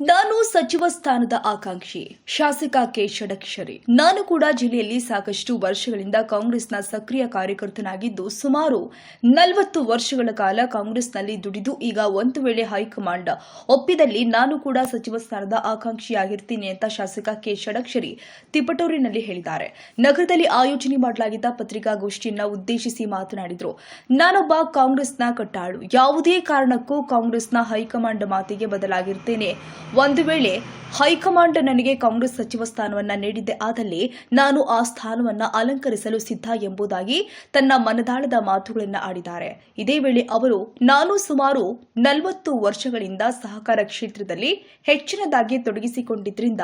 ನಾನು ಸಚಿವ ಸ್ಥಾನದ ಆಕಾಂಕ್ಷಿ. ಶಾಸಕ ಕೆ. ಷಡಕ್ಷರಿ. ನಾನು ಕೂಡ ಜಿಲ್ಲೆಯಲ್ಲಿ ಸಾಕಷ್ಟು ವರ್ಷಗಳಿಂದ ಕಾಂಗ್ರೆಸ್ನ ಸಕ್ರಿಯ ಕಾರ್ಯಕರ್ತನಾಗಿದ್ದು, ಸುಮಾರು ನಲವತ್ತು ವರ್ಷಗಳ ಕಾಲ ಕಾಂಗ್ರೆಸ್ನಲ್ಲಿ ದುಡಿದು, ಈಗ ಒಂದು ವೇಳೆ ಹೈಕಮಾಂಡ್ ಒಪ್ಪಿದಲ್ಲಿ ನಾನು ಕೂಡ ಸಚಿವ ಸ್ಥಾನದ ಆಕಾಂಕ್ಷಿಯಾಗಿರ್ತೀನಿ ಅಂತ ಶಾಸಕ ಕೆ. ಷಡಕ್ಷರಿ ತಿಪಟೂರಿನಲ್ಲಿ ಹೇಳಿದ್ದಾರೆ. ನಗರದಲ್ಲಿ ಆಯೋಜನೆ ಮಾಡಲಾಗಿದ್ದ ಪತ್ರಿಕಾಗೋಷ್ಠಿಯನ್ನ ಉದ್ದೇಶಿಸಿ ಮಾತನಾಡಿದರು. ನಾನೊಬ್ಬ ಕಾಂಗ್ರೆಸ್ನ ಕಟ್ಟಾಳು. ಯಾವುದೇ ಕಾರಣಕ್ಕೂ ಕಾಂಗ್ರೆಸ್ನ ಹೈಕಮಾಂಡ್ ಮಾತಿಗೆ ಬದಲಾಗಿರ್ತೇನೆ. ಒಂದು ವೇಳೆ ಹೈಕಮಾಂಡ್ ನನಗೆ ಕಾಂಗ್ರೆಸ್ ಸಚಿವ ಸ್ಥಾನವನ್ನ ನೀಡಿದ್ದೆ ಆದಲ್ಲಿ ನಾನು ಆ ಸ್ಥಾನವನ್ನ ಅಲಂಕರಿಸಲು ಸಿದ್ಧ ಎಂಬುದಾಗಿ ತನ್ನ ಮನದಾಳದ ಮಾತುಗಳನ್ನು ಆಡಿದ್ದಾರೆ. ಇದೇ ವೇಳೆ ಅವರು, ನಾನು ಸುಮಾರು ನಲವತ್ತು ವರ್ಷಗಳಿಂದ ಸಹಕಾರ ಕ್ಷೇತ್ರದಲ್ಲಿ ಹೆಚ್ಚಿನದಾಗಿ ತೊಡಗಿಸಿಕೊಂಡಿದ್ದರಿಂದ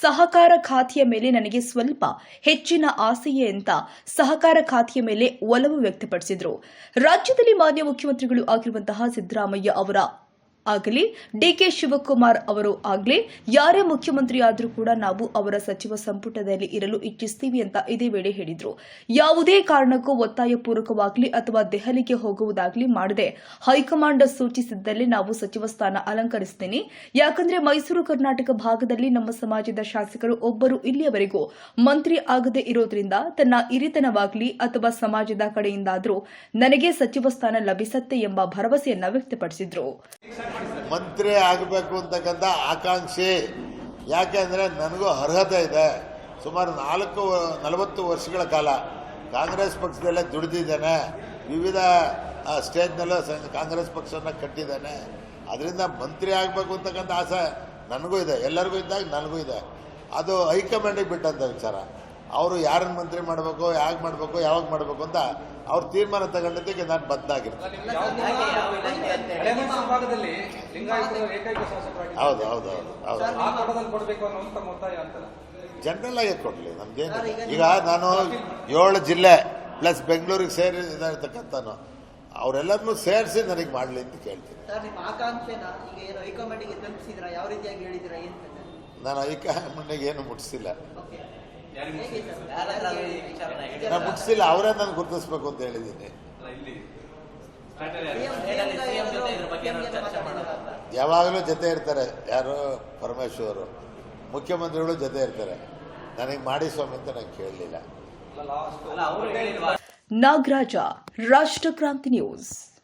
ಸಹಕಾರ ಖಾತೆಯ ಮೇಲೆ ನನಗೆ ಸ್ವಲ್ಪ ಹೆಚ್ಚಿನ ಆಸೆಯೇ ಅಂತ ಸಹಕಾರ ಖಾತೆಯ ಮೇಲೆ ಒಲವು ವ್ಯಕ್ತಪಡಿಸಿದರು. ರಾಜ್ಯದಲ್ಲಿ ಮಾನ್ಯ ಮುಖ್ಯಮಂತ್ರಿಗಳು ಆಗಿರುವಂತಹ ಸಿದ್ದರಾಮಯ್ಯ ಅವರ ಆಗಲಿ, ಡಿಕೆ ಶಿವಕುಮಾರ್ ಅವರು ಆಗಲಿ, ಯಾರೇ ಮುಖ್ಯಮಂತ್ರಿ ಆದರೂ ಕೂಡ ನಾವು ಅವರ ಸಚಿವ ಸಂಪುಟದಲ್ಲಿ ಇರಲು ಇಚ್ಛಿಸ್ತೀವಿ ಅಂತ ಇದೇ ವೇಳೆ ಹೇಳಿದ್ರು. ಯಾವುದೇ ಕಾರಣಕ್ಕೂ ಒತ್ತಾಯ ಪೂರ್ವಕವಾಗಲಿ ಅಥವಾ ದೆಹಲಿಗೆ ಹೋಗುವುದಾಗಲಿ ಮಾಡದೆ, ಹೈಕಮಾಂಡ್ ಸೂಚಿಸಿದ್ದಲ್ಲಿ ನಾವು ಸಚಿವ ಸ್ಥಾನ ಅಲಂಕರಿಸ್ತೀನಿ. ಯಾಕಂದ್ರೆ ಮೈಸೂರು ಕರ್ನಾಟಕ ಭಾಗದಲ್ಲಿ ನಮ್ಮ ಸಮಾಜದ ಶಾಸಕರು ಒಬ್ಬರು ಇಲ್ಲಿಯವರೆಗೂ ಮಂತ್ರಿ ಆಗದೆ ಇರೋದ್ರಿಂದ ತನ್ನ ಇರಿತನವಾಗಲಿ ಅಥವಾ ಸಮಾಜದ ಕಡೆಯಿಂದಾದರೂ ನನಗೆ ಸಚಿವ ಸ್ಥಾನ ಲಭಿಸತ್ತೆ ಎಂಬ ಭರವಸೆಯನ್ನ ವ್ಯಕ್ತಪಡಿಸಿದ್ರು. ಮಂತ್ರಿ ಆಗಬೇಕು ಅಂತಕ್ಕಂಥ ಆಕಾಂಕ್ಷೆ. ಯಾಕೆ ಅಂದರೆ ನನಗೂ ಅರ್ಹತೆ ಇದೆ. ಸುಮಾರು ನಾಲ್ಕು, ನಲವತ್ತು ವರ್ಷಗಳ ಕಾಲ ಕಾಂಗ್ರೆಸ್ ಪಕ್ಷದಲ್ಲೇ ದುಡಿದಿದ್ದೇನೆ. ವಿವಿಧ ಸ್ಟೇಜ್ನಲ್ಲೂ ಕಾಂಗ್ರೆಸ್ ಪಕ್ಷವನ್ನು ಕಟ್ಟಿದ್ದೇನೆ. ಅದರಿಂದ ಮಂತ್ರಿ ಆಗಬೇಕು ಅಂತಕ್ಕಂಥ ಆಸೆ ನನಗೂ ಇದೆ. ಎಲ್ಲರಿಗೂ ಇದ್ದಾಗ ನನಗೂ ಇದೆ. ಅದು ಹೈಕಮಾಂಡಿಗೆ ಬಿಟ್ಟಂಥ ವಿಚಾರ. ಅವರು ಯಾರನ್ನು ಮಂತ್ರಿ ಮಾಡಬೇಕು, ಯಾಕೆ ಮಾಡಬೇಕು, ಯಾವಾಗ ಮಾಡಬೇಕು ಅಂತ ಅವ್ರು ತೀರ್ಮಾನ ತಗೊಂಡಿದ್ದಕ್ಕೆ ನಾನು ಬದ್ದಾಗಿರ್ತೀನಿ ಭಾಗದಲ್ಲಿ ಲಿಂಗಾಯತರು ಏಕೈಕ ಶಾಸಕರಾಗಿ ಹೌದು ಹೌದು ಹೌದು ಹೌದು. ಆ ಪಟ್ಟದಲ್ಲಿ ಕೊಡಬೇಕು ಅನ್ನೋ ತಮ್ಮ ಒತ್ತಾಯ ಅಂತಲ್ಲ ಜನರಲ್ ಆಗಿ ಕೊಡಲಿ ನಮ್ಗೇನಿಲ್ಲ. ಈಗ ನಾನು ಏಳು ಜಿಲ್ಲೆ ಪ್ಲಸ್ ಬೆಂಗಳೂರಿಗೆ ಸೇರಿ ಇರ್ತಕ್ಕಂಥನು ಅವರೆಲ್ಲರನ್ನೂ ಸೇರಿಸಿ ನನಗೆ ಮಾಡಲಿ ಅಂತ ಕೇಳ್ತೀನಿ. ಸರ್ ನಿಮ್ಮ ಆಕಾಂಕ್ಷೆನ ಈಗ ಏನು ಹೈಕಮಾಂಡಿಗೆ ತಲುಪಿಸಿದ್ರ? ಯಾವ ರೀತಿಯಾಗಿ ಹೇಳಿದಿರಾ ಏನ್ ಕತೆ? ನಾನು ಹೈಕಮಾಂಡಿಗೆ ಏನು ಮುಟ್ಟಿಸಿಲ್ಲ? ನಾನು ಮುಟ್ಟಿಸಿಲ್ಲ ಅವರೇ ನಾನು ಗುರುತಿಸ್ಬೇಕು ಅಂತ ಹೇಳಿದ್ದೀನಿ. ಯಾವಾಗಲೂ ಜೊತೆ ಇರ್ತಾರೆ. ಯಾರು? ಪರಮೇಶ್ವರು ಮುಖ್ಯಮಂತ್ರಿಗಳು ಜೊತೆ ಇರ್ತಾರೆ. ನನಗೆ ಮಾಡಿ ಸ್ವಾಮಿ ಅಂತ ನಾನು ಕೇಳಲಿಲ್ಲ. ನಾಗರಾಜ ನಾಗರಾಜ ರಾಷ್ಟ್ರಕ್ರಾಂತಿ ನ್ಯೂಸ್.